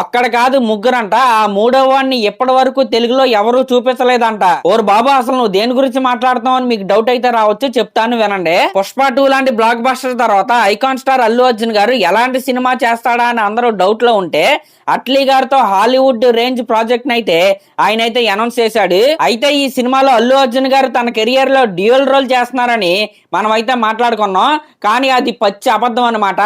ఒక్కడ కాదు ముగ్గురంట. ఆ మూడో వాడిని ఇప్పటి వరకు తెలుగులో ఎవరూ చూపించలేదంట. ఓరు బాబా అసలు నువ్వు దేని గురించి మాట్లాడుతున్నావు అని మీకు డౌట్ అయితే రావచ్చు చెప్తాను వినండి. పుష్ప టూ లాంటి బ్లాక్ బస్టర్ తర్వాత ఐకాన్ స్టార్ అల్లు అర్జున్ గారు ఎలాంటి సినిమా చేస్తాడా అని అందరూ డౌట్లో ఉంటే అట్లీ గారితో హాలీవుడ్ రేంజ్ ప్రాజెక్ట్ అయితే ఆయన అయితే అనౌన్స్ చేశాడు. అయితే ఈ సినిమాలో అల్లు అర్జున్ గారు తన కెరియర్లో డ్యూయల్ రోల్ చేస్తున్నారని మనం అయితే మాట్లాడుకున్నాం. కానీ అది పచ్చి అబద్ధం అన్నమాట.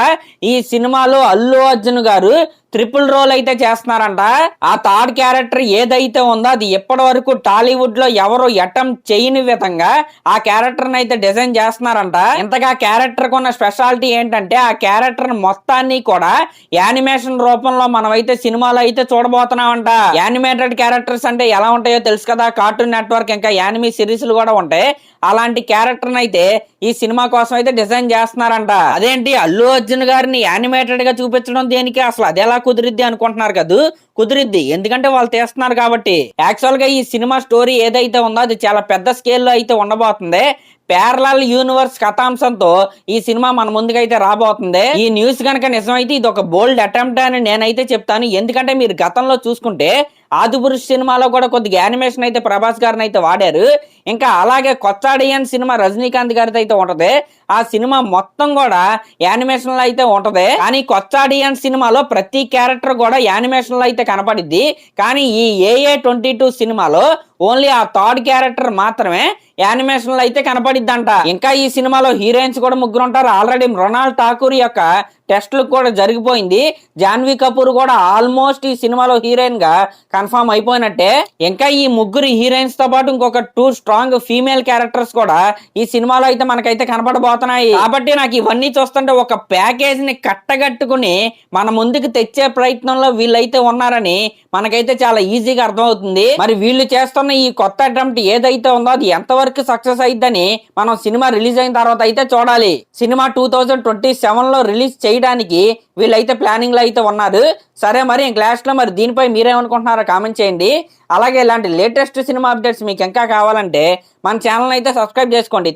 ఈ సినిమాలో అల్లు అర్జున్ గారు ట్రిపుల్ రోల్ అయితే చేస్తున్నారంట. ఆ థర్డ్ క్యారెక్టర్ ఏదైతే ఉందో అది ఇప్పటి వరకు టాలీవుడ్లో ఎవరు ఎటం చేయని విధంగా ఆ క్యారెక్టర్ అయితే డిజైన్ చేస్తున్నారంట. ఇంతగా క్యారెక్టర్ ఉన్న స్పెషాలిటీ ఏంటంటే ఆ క్యారెక్టర్ మొత్తాన్ని కూడా యానిమేషన్ రూపంలో మనం అయితే సినిమాలో అయితే చూడబోతున్నామంట. యానిమేటెడ్ క్యారెక్టర్స్ అంటే ఎలా ఉంటాయో తెలుసు కదా. కార్టూన్ నెట్వర్క్ ఇంకా యానిమీ సిరీస్లు కూడా ఉంటాయి. అలాంటి క్యారెక్టర్ అయితే ఈ సినిమా కోసం అయితే డిజైన్ చేస్తున్నారంట. అదేంటి? అల్లు అర్జున్ గారిని యానిమేటెడ్గా చూపించడం దేనికి? అసలు అదేలా కుదిరిద్ది అనుకుంటున్నారు కదా? కుదిరిద్ది. ఎందుకంటే వాళ్ళు తీస్తున్నారు కాబట్టి. యాక్చువల్గా ఈ సినిమా స్టోరీ ఏదైతే ఉందో అది చాలా పెద్ద స్కేల్లో అయితే ఉండబోతుంది. పేర్లల్ యూనివర్స్ కథాంశంతో ఈ సినిమా మన ముందుకైతే రాబోతుంది. ఈ న్యూస్ కనుక నిజమైతే ఇది ఒక బోల్డ్ అటెంప్ట్ అని నేనైతే చెప్తాను. ఎందుకంటే మీరు గతంలో చూసుకుంటే ఆదిపురుష్ సినిమాలో కూడా కొద్దిగా యానిమేషన్ అయితే ప్రభాస్ గారిని అయితే వాడారు. ఇంకా అలాగే కొత్తాడియన్ సినిమా రజనీకాంత్ గారితో అయితే ఉంటది. ఆ సినిమా మొత్తం కూడా యానిమేషన్లో అయితే ఉంటది. కానీ కొత్తాడియన్ సినిమాలో ప్రతి క్యారెక్టర్ కూడా యానిమేషన్లో అయితే కనపడిద్ది. కానీ ఈ ఏఏ ట్వంటీ టూ సినిమాలో ఓన్లీ ఆ థర్డ్ క్యారెక్టర్ మాత్రమే యానిమేషన్లో అయితే కనపడిద్దంట. ఇంకా ఈ సినిమాలో హీరోయిన్స్ కూడా ముగ్గురు ఉంటారు ఆల్రెడీ మృణాల్ ఠాకూర్ యొక్క టెస్ట్లు కూడా జరిగిపోయింది. జాన్వీ కపూర్ కూడా ఆల్మోస్ట్ ఈ సినిమాలో హీరోయిన్గా కన్ఫర్మ్ అయిపోయినట్టే. ఇంకా ఈ ముగ్గురు హీరోయిన్స్తో పాటు ఇంకొక టూ స్ట్రాంగ్ ఫీమేల్ క్యారెక్టర్స్ కూడా ఈ సినిమాలో అయితే మనకైతే కనపడబోతున్నాయి. కాబట్టి నాకు ఇవన్నీ చూస్తుంటే ఒక ప్యాకేజ్ని కట్టగట్టుకుని మన ముందుకు తెచ్చే ప్రయత్నంలో వీళ్ళైతే ఉన్నారని మనకైతే చాలా ఈజీగా అర్థమవుతుంది. మరి వీళ్ళు చేస్తున్న ఈ కొత్త అటెంప్ట్ ఏదైతే ఉందో అది ఎంతవరకు సక్సెస్ అయిద్దని మనం సినిమా రిలీజ్ అయిన తర్వాత అయితే చూడాలి. సినిమా టూ థౌజండ్ ట్వంటీ సెవెన్లో రిలీజ్ చేయడానికి వీళ్ళైతే ప్లానింగ్లో అయితే ఉన్నారు. సరే మరి క్లాస్లో మరి దీనిపై మీరేమనుకుంటున్నారో కామెంట్ చేయండి. అలాగే ఇలాంటి లేటెస్ట్ సినిమా అప్డేట్స్ మీకు ఇంకా కావాలంటే మన ఛానల్ అయితే సబ్స్క్రైబ్ చేసుకోండి.